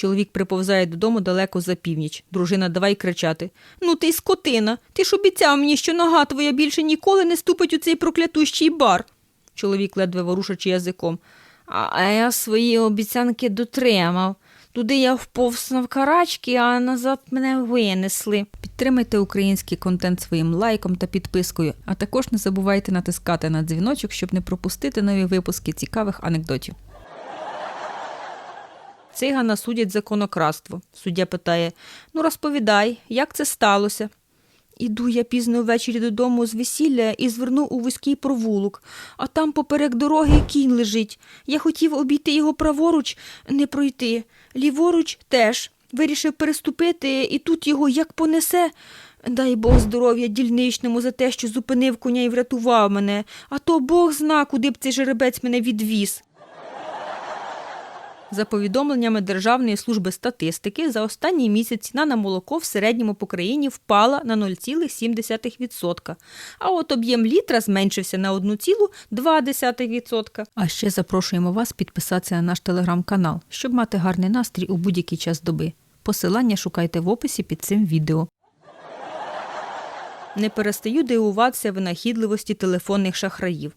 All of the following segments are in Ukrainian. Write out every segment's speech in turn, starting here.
Чоловік приповзає додому далеко за північ. Дружина давай кричати. Ну ти скотина. Ти ж обіцяв мені, що нога твоя більше ніколи не ступить у цей проклятущий бар. Чоловік ледве ворушачи язиком. А я свої обіцянки дотримав. Туди я вповз навкарачки, а назад мене винесли. Підтримайте український контент своїм лайком та підпискою, а також не забувайте натискати на дзвіночок, щоб не пропустити нові випуски цікавих анекдотів. Цигана судять за конокрадство. Суддя питає: Ну, розповідай, як це сталося? Іду я пізно ввечері додому з весілля і звернув у вузький провулок, а там поперек дороги кінь лежить. Я хотів обійти його праворуч, не пройти. Ліворуч теж. Вирішив переступити, і тут його як понесе. Дай Бог здоров'я дільничному за те, що зупинив коня і врятував мене, а то Бог зна, куди б цей жеребець мене відвіз. За повідомленнями Державної служби статистики, за останній місяць ціна на молоко в середньому по країні впала на 0,7%, а от об'єм літра зменшився на 1,2%. А ще запрошуємо вас підписатися на наш телеграм-канал, щоб мати гарний настрій у будь-який час доби. Посилання шукайте в описі під цим відео. Не перестаю дивуватися винахідливості телефонних шахраїв.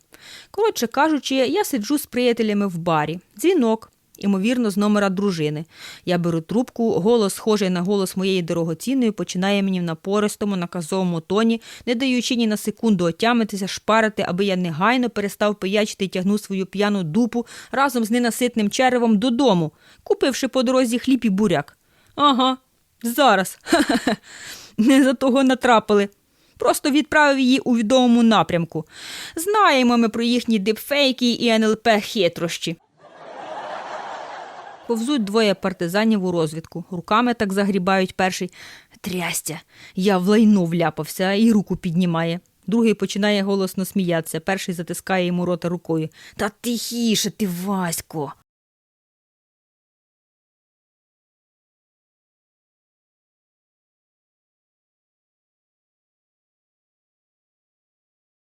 Коротше кажучи, я сиджу з приятелями в барі. Дзвінок. Ймовірно, з номера дружини. Я беру трубку, голос, схожий на голос моєї дорогоцінної, починає мені в напористому, наказовому тоні, не даючи ні на секунду отямитися, шпарити, аби я негайно перестав пиячити і тягнув свою п'яну дупу разом з ненаситним черевом додому, купивши по дорозі хліб і буряк. Ага, зараз. Ха-ха-ха. Не за того натрапили. Просто відправив її у відомому напрямку. Знаємо ми про їхні дипфейки і НЛП хитрощі. Повзуть двоє партизанів у розвідку. Руками так загрібають перший. Трястя, я в лайно вляпався і руку піднімає. Другий починає голосно сміятися. Перший затискає йому рота рукою. Та тихіше ти, Васько.